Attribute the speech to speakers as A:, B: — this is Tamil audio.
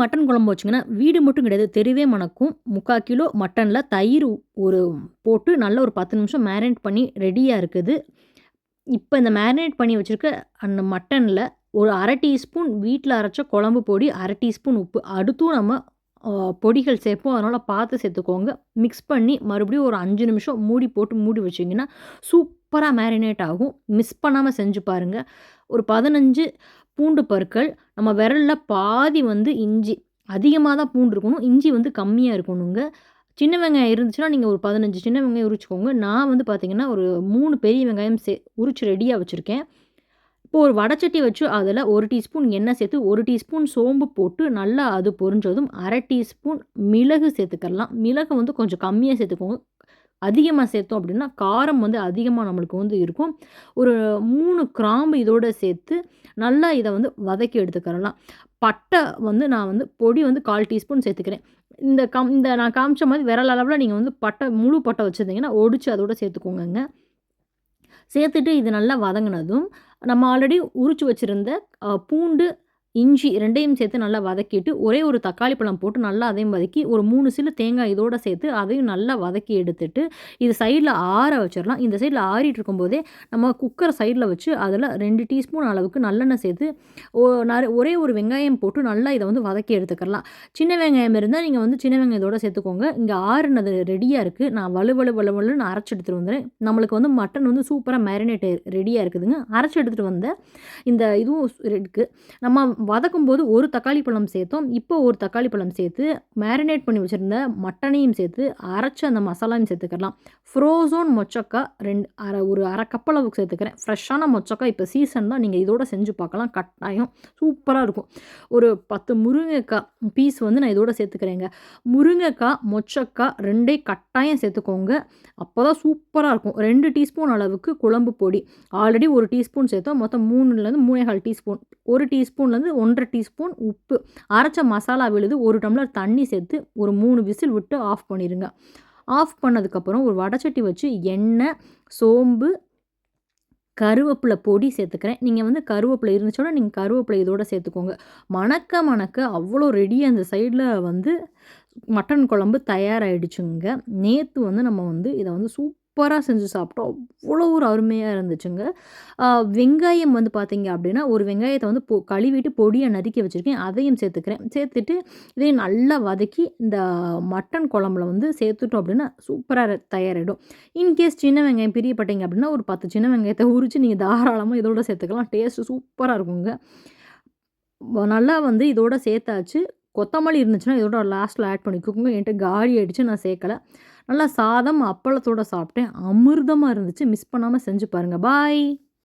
A: மட்டன் குழம்பு வச்சிங்கன்னா வீடு மட்டும் கிடையாது தெருவே மணக்கும். முக்கால் கிலோ மட்டனில் தயிர் ஒரு போட்டு நல்ல ஒரு பத்து நிமிஷம் மேரினேட் பண்ணி ரெடியாக இருக்குது. இப்போ இந்த மேரினேட் பண்ணி வச்சுருக்க அந்த மட்டனில் ஒரு அரை டீஸ்பூன் வீட்டில் அரைச்ச குழம்பு பொடி அரை டீஸ்பூன் உப்பு. அடுத்தும் நம்ம பொடிகள் சேர்ப்போம். அதனால் பார்த்து சேர்த்துக்கோங்க. மிக்ஸ் பண்ணி மறுபடியும் ஒரு அஞ்சு நிமிஷம் மூடி போட்டு மூடி வச்சிங்கன்னா சூப்பராக மேரினேட் ஆகும். மிஸ் பண்ணாமல் செஞ்சு பாருங்கள் ஒரு பதினஞ்சு பூண்டு பற்கள் நம்ம விரலில் பாதி வந்து இஞ்சி. அதிகமாக தான் பூண்டு இருக்கணும். இஞ்சி வந்து கம்மியாக இருக்கணுங்க. சின்ன வெங்காயம் இருந்துச்சுன்னா நீங்கள் ஒரு பதினஞ்சு சின்ன வெங்காயம் உரிச்சுக்கோங்க. நான் வந்து பார்த்திங்கன்னா ஒரு மூணு பெரிய வெங்காயம் சே உரிச்சு ரெடியாக வச்சுருக்கேன். இப்போ ஒரு வடச்சட்டி வச்சு அதில் ஒரு டீஸ்பூன் எண்ணெய் சேர்த்து ஒரு டீஸ்பூன் சோம்பு போட்டு நல்லா அது பொரிஞ்சதும் அரை டீஸ்பூன் மிளகு சேர்த்துக்கலாம். மிளகு வந்து கொஞ்சம் கம்மியாக சேர்த்துக்கோங்க. அதிகமாக சேர்த்தோம் அப்படின்னா காரம் வந்து அதிகமாக நம்மளுக்கு வந்து இருக்கும். ஒரு மூணு கிராம்பு இதோடு சேர்த்து நல்லா இதை வந்து வதக்கி எடுத்துக்கிறலாம். பட்டை வந்து நான் வந்து பொடி வந்து கால் டீஸ்பூன் சேர்த்துக்கிறேன். இந்த கம் இந்த நான் காமிச்ச மாதிரி விரல் அளவில் நீங்கள் வந்து பட்டை முழு பட்டை வச்சுருந்தீங்கன்னா ஒடிச்சு அதோட சேர்த்துக்கோங்க சேர்த்துட்டு இது நல்லா வதங்கினதும் நம்ம ஆல்ரெடி உரிச்சு வச்சுருந்த பூண்டு இஞ்சி ரெண்டையும் சேர்த்து நல்லா வதக்கிட்டு ஒரே ஒரு தக்காளி பழம் போட்டு நல்லா அதையும் வதக்கி ஒரு மூணு சில்லு தேங்காய் இதோடு சேர்த்து அதையும் நல்லா வதக்கி எடுத்துட்டு இது சைடில் ஆற வச்சிடலாம். இந்த சைடில் ஆறிட்டு இருக்கும்போதே நம்ம குக்கர் சைடில் வச்சு அதில் ரெண்டு டீஸ்பூன் அளவுக்கு நல்லெண்ணெய் சேர்த்து ஒரே ஒரு வெங்காயம் போட்டு நல்லா இதை வந்து வதக்கி எடுத்துக்கலாம் சின்ன வெங்காயம் இருந்தால் நீங்கள் வந்து சின்ன வெங்காயத்தோடு சேர்த்துக்கோங்க. இங்கே ஆறுனது ரெடியாக இருக்குது நான் வலு வலு வலு வலுன்னு அரைச்சி எடுத்துகிட்டு வந்துடுறேன் நம்மளுக்கு வந்து மட்டன் வந்து சூப்பராக மேரினேட் ரெடியாக இருக்குதுங்க. அரைச்சி எடுத்துகிட்டு வந்த இந்த இதுவும் இருக்குது நம்ம வதக்கும் போது ஒரு தக்காளி பழம் சேர்த்தோம். இப்போ ஒரு தக்காளி பழம் சேர்த்து மேரினேட் பண்ணி வச்சுருந்த மட்டனையும் சேர்த்து அரைச்ச அந்த மசாலாவையும் சேர்த்துக்கலாம். ஃப்ரோசோன் மொச்சக்கா ரெண்டு அரை ஒரு அரை கப்பளவுக்கு சேர்த்துக்கிறேன். ஃப்ரெஷ்ஷான மொச்சக்கா இப்போ சீசன் தான். நீங்கள் இதோட செஞ்சு பார்க்கலாம். கட்டாயம். சூப்பராக இருக்கும். ஒரு பத்து முருங்கைக்காய் பீஸ் வந்து நான் இதோட சேர்த்துக்கிறேங்க. முருங்கைக்காய் மொச்சக்காய் ரெண்டே கட்டாயம் சேர்த்துக்கோங்க. அப்போ தான் சூப்பராக இருக்கும். ரெண்டு டீஸ்பூன் அளவுக்கு குழம்பு பொடி. ஆல்ரெடி ஒரு டீஸ்பூன் சேர்த்தோம். மொத்தம் மூணுலேருந்து மூணேகால் டீஸ்பூன். ஒரு டீஸ்பூன்லேருந்து ஒன்றரை டீஸ்பூன் உப்பு. அரைச்ச மசாலா விழுது ஒரு டம்ளர் தண்ணி சேர்த்து ஒரு மூணு விசில் விட்டு ஆஃப் பண்ணிடுங்க ஆஃப் பண்ணதுக்கப்புறம் ஒரு வடச்சட்டி வச்சு எண்ணெய் சோம்பு கருவேப்பிலை பொடி சேர்த்துக்கிறேன். நீங்கள் வந்து கருவேப்பிலை இருந்துச்சோட நீங்கள் கருவேப்பிலை இதோட சேர்த்துக்கோங்க. மணக்க மணக்க அவ்வளோ ரெடி அந்த சைடில் வந்து மட்டன் குழம்பு தயாராகிடுச்சுங்க நேற்று வந்து நம்ம வந்து இதை வந்து சூப் சூப்பராக செஞ்சு சாப்பிட்டோம். அவ்வளோ ஒரு அருமையாக இருந்துச்சுங்க. வெங்காயம் வந்து பார்த்திங்க அப்படின்னா ஒரு வெங்காயத்தை வந்து பொ கழுவிட்டு பொடியை நறுக்கி வச்சுருக்கேன். அதையும் சேர்த்துக்கிறேன். சேர்த்துட்டு இதையும் நல்லா வதக்கி இந்த மட்டன் குழம்புல வந்து சேர்த்துட்டோம் அப்படின்னா சூப்பராக தயாரிடும் இன்கேஸ் சின்ன வெங்காயம் பிரியப்பட்டீங்க அப்படின்னா ஒரு பத்து சின்ன வெங்காயத்தை உரித்து நீங்கள் தாராளமாக இதோட சேர்த்துக்கலாம். டேஸ்ட்டு சூப்பராக இருக்குங்க. நல்லா வந்து இதோட சேர்த்தாச்சு. கொத்தமல்லி இருந்துச்சுன்னா இதோட லாஸ்ட்டில் ஆட் பண்ணிக்கோங்க என்கிட்ட காலி ஆகிடுச்சு நான் சேர்க்கலை. நல்லா சாதம் அப்பளத்தோடு சாப்பிட்டேன். அமிர்தமாக இருந்துச்சு. மிஸ் பண்ணாமல் செஞ்சு பாருங்கள் பாய்